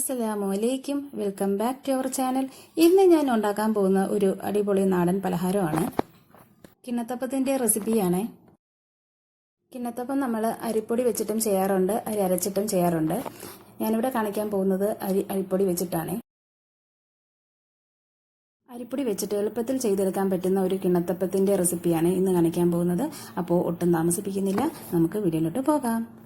അസ്സലാമു അലൈക്കും. Welcome back to our channel ഇന്ന് ഞാൻ ഉണ്ടാക്കാൻ പോകുന്ന ഒരു അടിപൊളി നാടൻ പലഹാരമാണ്. കിണ്ണത്തപ്പത്തിന്റെ റെസിപ്പിയാണ്. കിണ്ണത്തപ്പം നമ്മൾ അരിപ്പൊടി വെച്ചിട്ടും ചെയ്യാറുണ്ട് അരി അരച്ചിട്ടും ചെയ്യാറുണ്ട്. ഞാനിവിടെ കാണിക്കാൻ പോകുന്നത് അരി അരിപ്പൊടി വെച്ചിട്ടാണ്. അരിപ്പൊടി വെച്ചിട്ട് എളുപ്പത്തിൽ ചെയ്തെടുക്കാൻ പറ്റുന്ന ഒരു കിണ്ണത്തപ്പത്തിന്റെ റെസിപ്പിയാണ് ഇന്ന് കാണിക്കാൻ പോകുന്നത്. അപ്പോൾ ഒട്ടും താമസിപ്പിക്കുന്നില്ല. നമുക്ക് വീഡിയോയിലോട്ട് പോകാം.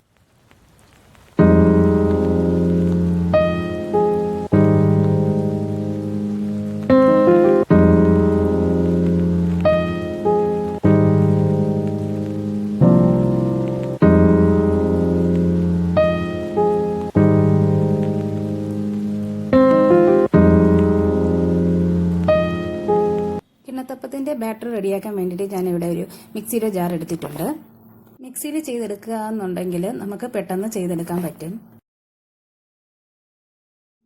കിണ്ണത്തപ്പത്തിന്റെ ബാറ്റർ റെഡിയാക്കാൻ വേണ്ടിയിട്ട് ഞാനിവിടെ ഒരു മിക്സിയുടെ ജാർ എടുത്തിട്ടുണ്ട്. മിക്സിയിൽ ചെയ്തെടുക്കുക എന്നുണ്ടെങ്കിൽ നമുക്ക് പെട്ടെന്ന് ചെയ്തെടുക്കാൻ പറ്റും.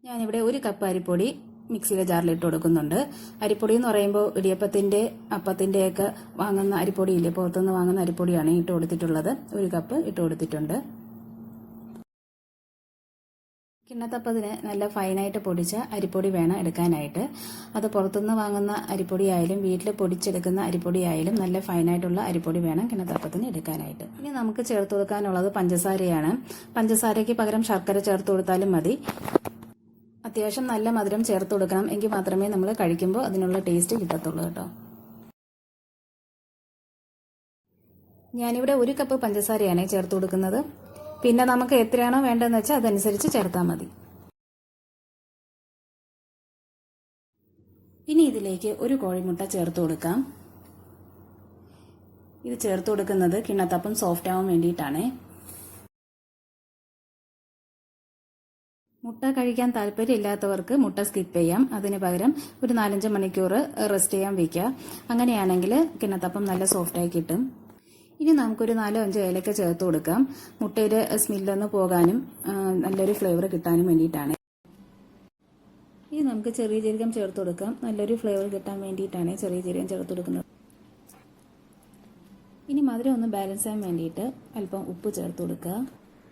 ഞാനിവിടെ ഒരു കപ്പ് അരിപ്പൊടി മിക്സിയിലെ ജാറിൽ ഇട്ട് കൊടുക്കുന്നുണ്ട്. അരിപ്പൊടി എന്ന് പറയുമ്പോൾ ഇടിയപ്പത്തിന്റെ അപ്പത്തിന്റെയൊക്കെ വാങ്ങുന്ന അരിപ്പൊടിയില്ലേ പുറത്തുനിന്ന് വാങ്ങുന്ന അരിപ്പൊടിയാണ് ഇട്ട് കൊടുത്തിട്ടുള്ളത്. ഒരു കപ്പ് ഇട്ട് കൊടുത്തിട്ടുണ്ട്. കിണ്ണത്തപ്പത്തിന് നല്ല ഫൈനായിട്ട് പൊടിച്ച അരിപ്പൊടി വേണം എടുക്കാനായിട്ട്. അത് പുറത്തുനിന്ന് വാങ്ങുന്ന അരിപ്പൊടി ആയാലും വീട്ടിൽ പൊടിച്ചെടുക്കുന്ന അരിപ്പൊടി ആയാലും നല്ല ഫൈനായിട്ടുള്ള അരിപ്പൊടി വേണം കിണ്ണത്തപ്പത്തിന് എടുക്കാനായിട്ട്. ഇനി നമുക്ക് ചേർത്ത് കൊടുക്കാനുള്ളത് പഞ്ചസാരയാണ്. പഞ്ചസാരയ്ക്ക് പകരം ശർക്കര ചേർത്ത് കൊടുത്താലും മതി. അത്യാവശ്യം നല്ല മധുരം ചേർത്ത് കൊടുക്കണം എങ്കിൽ മാത്രമേ നമ്മൾ കഴിക്കുമ്പോൾ അതിനുള്ള ടേസ്റ്റ് കിട്ടത്തുള്ളൂ കേട്ടോ. ഞാനിവിടെ ഒരു കപ്പ് പഞ്ചസാരയാണ് ചേർത്ത് കൊടുക്കുന്നത്. പിന്നെ നമുക്ക് എത്രയാണോ വേണ്ടതെന്ന് വെച്ചാൽ അതനുസരിച്ച് ചേർത്താൽ മതി. ഇനി ഇതിലേക്ക് ഒരു കോഴിമുട്ട ചേർത്ത് കൊടുക്കാം. ഇത് ചേർത്ത് കൊടുക്കുന്നത് കിണ്ണത്തപ്പം സോഫ്റ്റ് ആവാൻ വേണ്ടിയിട്ടാണ്. മുട്ട കഴിക്കാൻ താല്പര്യമില്ലാത്തവർക്ക് മുട്ട സ്കിപ്പ് ചെയ്യാം. അതിന് പകരം ഒരു നാലഞ്ച് മണിക്കൂർ റെസ്റ്റ് ചെയ്യാൻ വയ്ക്കുക. അങ്ങനെയാണെങ്കിൽ കിണ്ണത്തപ്പം നല്ല സോഫ്റ്റായി കിട്ടും. ഇനി നമുക്കൊരു നാലോ അഞ്ചോ ഏലക്ക ചേർത്ത് കൊടുക്കാം. മുട്ടയുടെ സ്മെല്ലൊന്ന് പോകാനും നല്ലൊരു ഫ്ലേവർ കിട്ടാനും വേണ്ടിയിട്ടാണ്. ഇനി നമുക്ക് ചെറിയ ജീരകം ചേർത്ത് കൊടുക്കാം. നല്ലൊരു ഫ്ലേവർ കിട്ടാൻ വേണ്ടിയിട്ടാണ് ചെറിയ ജീരകം ചേർത്ത് കൊടുക്കുന്നത്. ഇനി മധുരം ഒന്ന് ബാലൻസ് ചെയ്യാൻ വേണ്ടിയിട്ട് അല്പം ഉപ്പ് ചേർത്ത് കൊടുക്കുക.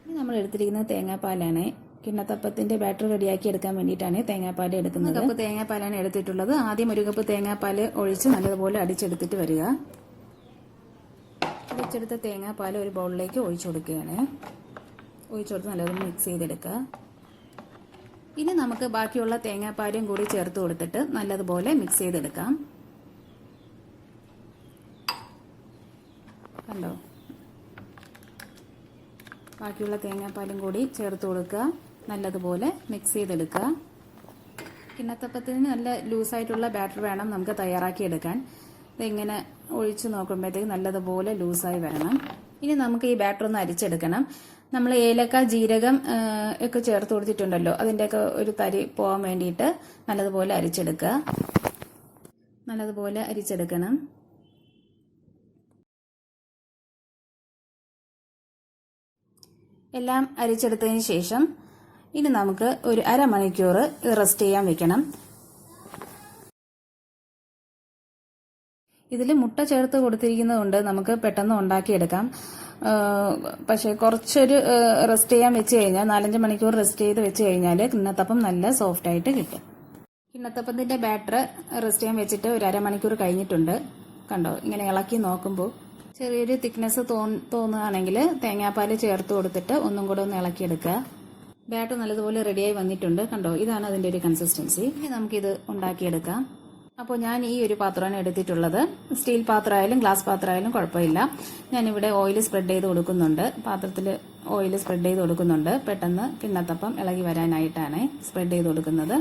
ഇനി നമ്മൾ എടുത്തിരിക്കുന്നത് തേങ്ങാപ്പാലാണ് കിണ്ണത്തപ്പത്തിന്റെ ബാറ്റർ റെഡിയാക്കി എടുക്കാൻ വേണ്ടിയിട്ടാണ് തേങ്ങാപ്പാൽ എടുക്കുന്നത്. കപ്പ് തേങ്ങാപ്പാലാണ് എടുത്തിട്ടുള്ളത്. ആദ്യം ഒരു കപ്പ് തേങ്ങാപ്പാൽ ഒഴിച്ച് നല്ലതുപോലെ അടിച്ചെടുത്തിട്ട് വരിക. അടിച്ചെടുത്ത തേങ്ങാപ്പാൽ ഒരു ബൗളിലേക്ക് ഒഴിച്ചു കൊടുക്കുകയാണ്. ഒഴിച്ചു കൊടുത്ത് നല്ലതും മിക്സ് ചെയ്തെടുക്കുക. ഇനി നമുക്ക് ബാക്കിയുള്ള തേങ്ങാപ്പാലും കൂടി ചേർത്ത് കൊടുത്തിട്ട് നല്ലതുപോലെ മിക്സ് ചെയ്തെടുക്കാം. കണ്ടോ? ബാക്കിയുള്ള തേങ്ങാപ്പാലും കൂടി ചേർത്ത് കൊടുക്കുക. നല്ലതുപോലെ മിക്സ് ചെയ്തെടുക്കുക. കിണ്ണത്തപ്പത്തിന് നല്ല ലൂസായിട്ടുള്ള ബാറ്റർ വേണം നമുക്ക് തയ്യാറാക്കി എടുക്കാൻ ഇതിങ്ങനെ ഒഴിച്ച് നോക്കുമ്പോഴത്തേക്ക് നല്ലതുപോലെ ലൂസായി വരണം. ഇനി നമുക്ക് ഈ ബാറ്റർ ഒന്ന് അരിച്ചെടുക്കണം. നമ്മൾ ഏലക്ക ജീരകം ഒക്കെ ചേർത്ത് കൊടുത്തിട്ടുണ്ടല്ലോ. അതിന്റെയൊക്കെ ഒരു തരി പോകാൻ വേണ്ടിയിട്ട് നല്ലതുപോലെ അരിച്ചെടുക്കുക. നല്ലതുപോലെ അരിച്ചെടുക്കണം. എല്ലാം അരിച്ചെടുത്തതിന് ശേഷം ഇനി നമുക്ക് ഒരു അരമണിക്കൂർ റെസ്റ്റ് ചെയ്യാൻ വെക്കണം. ഇതിൽ മുട്ട ചേർത്ത് കൊടുത്തിരിക്കുന്നതുകൊണ്ട് നമുക്ക് പെട്ടെന്ന് ഉണ്ടാക്കിയെടുക്കാം. പക്ഷേ കുറച്ചൊരു റെസ്റ്റ് ചെയ്യാൻ വെച്ച് കഴിഞ്ഞാൽ നാലഞ്ച് മണിക്കൂർ റെസ്റ്റ് ചെയ്ത് വെച്ച് കഴിഞ്ഞാൽ കിണ്ണത്തപ്പം നല്ല സോഫ്റ്റ് ആയിട്ട് കിട്ടും. കിണ്ണത്തപ്പത്തിന്റെ ബാറ്റർ റെസ്റ്റ് ചെയ്യാൻ വെച്ചിട്ട് ഒരു അരമണിക്കൂർ കഴിഞ്ഞിട്ടുണ്ട്. കണ്ടോ? ഇങ്ങനെ ഇളക്കി നോക്കുമ്പോൾ ചെറിയൊരു തിക്നെസ് തോന്നുകയാണെങ്കിൽ തേങ്ങാപ്പാൽ ചേർത്ത് കൊടുത്തിട്ട് ഒന്നും കൂടെ ഒന്ന് ഇളക്കിയെടുക്കുക. ബാറ്റർ നല്ലതുപോലെ റെഡിയായി വന്നിട്ടുണ്ട്. കണ്ടോ? ഇതാണ് അതിന്റെ ഒരു കൺസിസ്റ്റൻസി ഇനി നമുക്കിത് ഉണ്ടാക്കിയെടുക്കാം. അപ്പോൾ ഞാൻ ഈ ഒരു പാത്രമാണ് എടുത്തിട്ടുള്ളത്. സ്റ്റീൽ പാത്രമായാലും ഗ്ലാസ് പാത്രമായാലും കുഴപ്പമില്ല. ഞാനിവിടെ ഓയിൽ സ്പ്രെഡ് ചെയ്ത് കൊടുക്കുന്നുണ്ട്. പാത്രത്തിൽ ഓയിൽ സ്പ്രെഡ് ചെയ്ത് കൊടുക്കുന്നുണ്ട്. പെട്ടെന്ന് കിണ്ണത്തപ്പം ഇളകി വരാനായിട്ടാണ് സ്പ്രെഡ് ചെയ്ത് കൊടുക്കുന്നത്.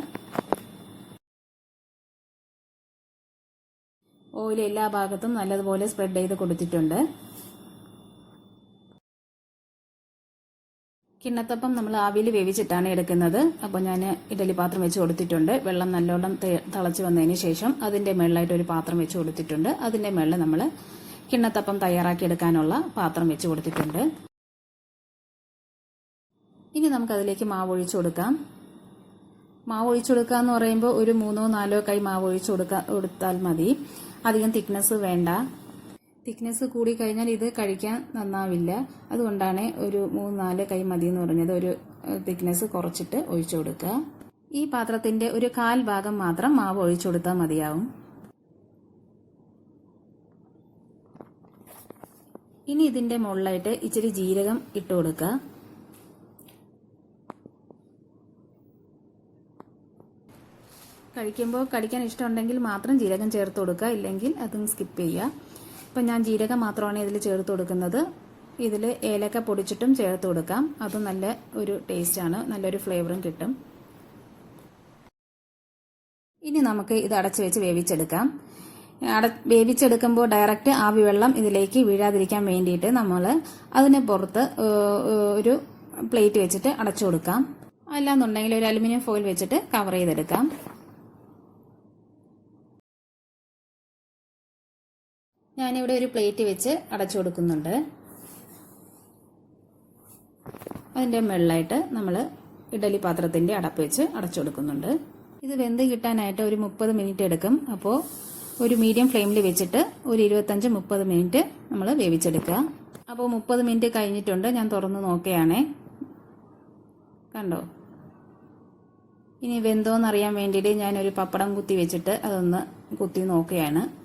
ഓയിൽ എല്ലാ ഭാഗത്തും നല്ലതുപോലെ സ്പ്രെഡ് ചെയ്ത് കൊടുത്തിട്ടുണ്ട്. കിണ്ണത്തപ്പം നമ്മൾ ആവിയിൽ വേവിച്ചിട്ടാണ് എടുക്കുന്നത്. അപ്പോൾ ഞാൻ ഇഡലി പാത്രം വെച്ച് കൊടുത്തിട്ടുണ്ട്. വെള്ളം നല്ലോണം തിളച്ച് വന്നതിന് ശേഷം അതിന്റെ മേളിലായിട്ട് ഒരു പാത്രം വെച്ച് കൊടുത്തിട്ടുണ്ട്. അതിന്റെ മേളിൽ നമ്മൾ കിണ്ണത്തപ്പം തയ്യാറാക്കി എടുക്കാനുള്ള പാത്രം വെച്ച് കൊടുത്തിട്ടുണ്ട്. ഇനി നമുക്കതിലേക്ക് മാവ് ഒഴിച്ചു കൊടുക്കാം. മാവ് ഒഴിച്ചു കൊടുക്കുക എന്ന് പറയുമ്പോൾ ഒരു മൂന്നോ നാലോ കൈ മാവ് ഒഴിച്ചു കൊടുക്കുക കൊടുത്താൽ മതി. അധികം തിക്നെസ് വേണ്ട. തിക്നെസ് കൂടി കഴിഞ്ഞാൽ ഇത് കഴിക്കാൻ നന്നാവില്ല. അതുകൊണ്ടാണ് ഒരു മൂന്ന് നാല് കൈ മതി എന്ന് പറഞ്ഞത്. ഒരു തിക്നെസ് കുറച്ചിട്ട് ഒഴിച്ചു കൊടുക്കുക. ഈ പാത്രത്തിന്റെ ഒരു കാൽ ഭാഗം മാത്രം മാവ് ഒഴിച്ചു കൊടുത്താൽ മതിയാവും. ഇനി ഇതിന്റെ മുകളിലായിട്ട് ഇച്ചിരി ജീരകം ഇട്ടു കൊടുക്കുക. കഴിക്കുമ്പോൾ കഴിക്കാൻ ഇഷ്ടമുണ്ടെങ്കിൽ മാത്രം ജീരകം ചേർത്ത് കൊടുക്കുക. ഇല്ലെങ്കിൽ അതും സ്കിപ്പ് ചെയ്യുക. ഇപ്പം ഞാൻ ജീരകം മാത്രമാണ് ഇതിൽ ചേർത്ത് കൊടുക്കുന്നത്. ഇതിൽ ഏലക്ക പൊടിച്ചിട്ടും ചേർത്ത് കൊടുക്കാം. അത് നല്ല ഒരു ടേസ്റ്റാണ് നല്ലൊരു ഫ്ലേവറും കിട്ടും. ഇനി നമുക്ക് ഇത് അടച്ചു വെച്ച് വേവിച്ചെടുക്കാം. അട വേവിച്ചെടുക്കുമ്പോൾ ഡയറക്റ്റ് ആവി വെള്ളം ഇതിലേക്ക് വീഴാതിരിക്കാൻ വേണ്ടിയിട്ട് നമ്മൾ അതിന് പുറത്ത് ഒരു പ്ലേറ്റ് വെച്ചിട്ട് അടച്ചു കൊടുക്കാം. അല്ലാന്നുണ്ടെങ്കിൽ ഒരു അലുമിനിയം ഫോയിൽ വെച്ചിട്ട് കവർ ചെയ്തെടുക്കാം. ഞാനിവിടെ ഒരു പ്ലേറ്റ് വെച്ച് അടച്ചു കൊടുക്കുന്നുണ്ട്. അതിന്റെ മുകളിലായിട്ട് നമ്മൾ ഇഡലി പാത്രത്തിന്റെ അടപ്പ് വെച്ച് അടച്ചു കൊടുക്കുന്നുണ്ട്. ഇത് വെന്ത് കിട്ടാനായിട്ട് ഒരു മുപ്പത് മിനിറ്റ് എടുക്കും. അപ്പോൾ ഒരു മീഡിയം ഫ്ലെയിമിൽ വെച്ചിട്ട് ഒരു ഇരുപത്തഞ്ച് മുപ്പത് മിനിറ്റ് നമ്മൾ വേവിച്ചെടുക്കുക. അപ്പോൾ മുപ്പത് മിനിറ്റ് കഴിഞ്ഞിട്ടുണ്ട്. ഞാൻ തുറന്ന് നോക്കുകയാണേ. കണ്ടോ? ഇനി വെന്തോന്നറിയാൻ വേണ്ടിയിട്ട് ഞാനൊരു പപ്പടം കുത്തി വെച്ചിട്ട് അതൊന്ന് കുത്തി നോക്കുകയാണ്.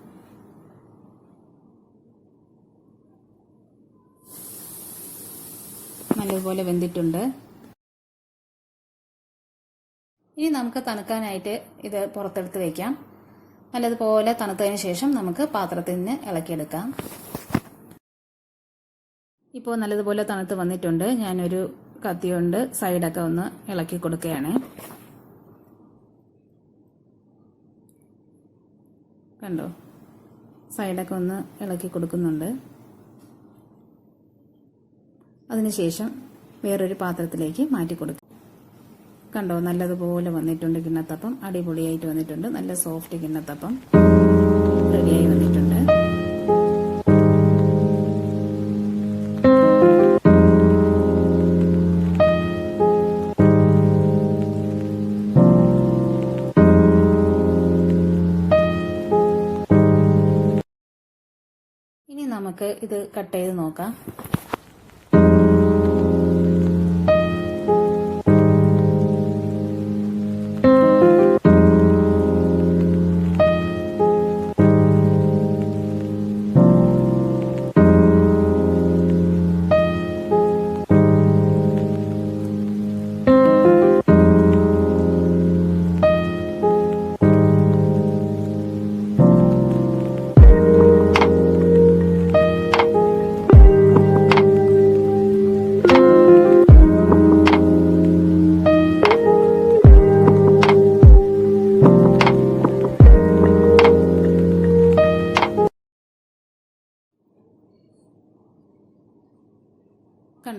നല്ലതുപോലെ വെന്തിട്ടുണ്ട്. ഇനി നമുക്ക് തണുക്കാനായിട്ട് ഇത് പുറത്തെടുത്ത് വയ്ക്കാം നല്ലതുപോലെ തണുത്തതിന് ശേഷം നമുക്ക് പാത്രത്തിൽ നിന്ന് ഇളക്കിയെടുക്കാം. ഇപ്പോൾ നല്ലതുപോലെ തണുത്ത് വന്നിട്ടുണ്ട്. ഞാനൊരു കത്തി കൊണ്ട് സൈഡൊക്കെ ഒന്ന് ഇളക്കി കൊടുക്കുകയാണ്. കണ്ടോ? സൈഡൊക്കെ ഒന്ന് ഇളക്കി കൊടുക്കുന്നുണ്ട്. അതിനുശേഷം വേറൊരു പാത്രത്തിലേക്ക് മാറ്റി കൊടുക്കും. കണ്ടോ നല്ലതുപോലെ വന്നിട്ടുണ്ട് കിണ്ണത്തപ്പം. അടിപൊളിയായിട്ട് വന്നിട്ടുണ്ട്. നല്ല സോഫ്റ്റ് കിണ്ണത്തപ്പം റെഡിയായി വന്നിട്ടുണ്ട്. ഇനി നമുക്ക് ഇത് കട്ട് ചെയ്ത് നോക്കാം.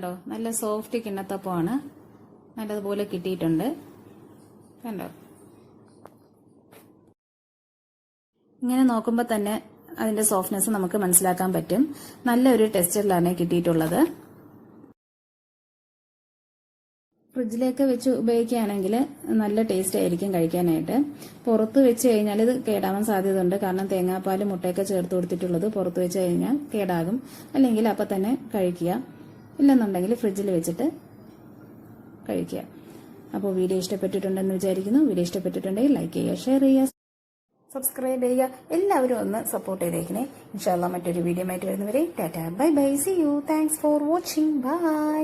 കണ്ടോ? നല്ല സോഫ്റ്റ് കിണ്ണത്തപ്പമാണ്. നല്ലതുപോലെ കിട്ടിയിട്ടുണ്ട്. കണ്ടോ? ഇങ്ങനെ നോക്കുമ്പോൾ തന്നെ അതിന്റെ സോഫ്റ്റ്നെസ് നമുക്ക് മനസ്സിലാക്കാൻ പറ്റും. നല്ലൊരു ടെക്സ്ചറിലാണ് കിട്ടിയിട്ടുള്ളത്. ഫ്രിഡ്ജിലേക്ക് വെച്ച് ഉപയോഗിക്കുകയാണെങ്കിൽ നല്ല ടേസ്റ്റ് ആയിരിക്കും കഴിക്കാനായിട്ട്. പുറത്ത് വെച്ച് കഴിഞ്ഞാൽ ഇത് കേടാവാൻ സാധ്യതയുണ്ട്. കാരണം തേങ്ങാപ്പാലും മുട്ടയൊക്കെ ചേർത്ത് കൊടുത്തിട്ടുള്ളത് പുറത്ത് വെച്ച് കഴിഞ്ഞാൽ കേടാകും. അല്ലെങ്കിൽ അപ്പം തന്നെ കഴിക്കുക. ഇല്ലെന്നുണ്ടെങ്കിൽ ഫ്രിഡ്ജിൽ വെച്ചിട്ട് കഴിക്കുക. അപ്പോൾ വീഡിയോ ഇഷ്ടപ്പെട്ടിട്ടുണ്ടെന്ന് വിചാരിക്കുന്നു. വീഡിയോ ഇഷ്ടപ്പെട്ടിട്ടുണ്ടെങ്കിൽ ലൈക്ക് ചെയ്യുക ഷെയർ ചെയ്യുക സബ്സ്ക്രൈബ് ചെയ്യുക. എല്ലാവരും ഒന്ന് സപ്പോർട്ട് ചെയ്തേക്കണേ. ഇൻഷാല്ല മറ്റൊരു വീഡിയോ ആയിട്ട് വരുന്നവരെ. Tata bye bye see you thanks for watching bye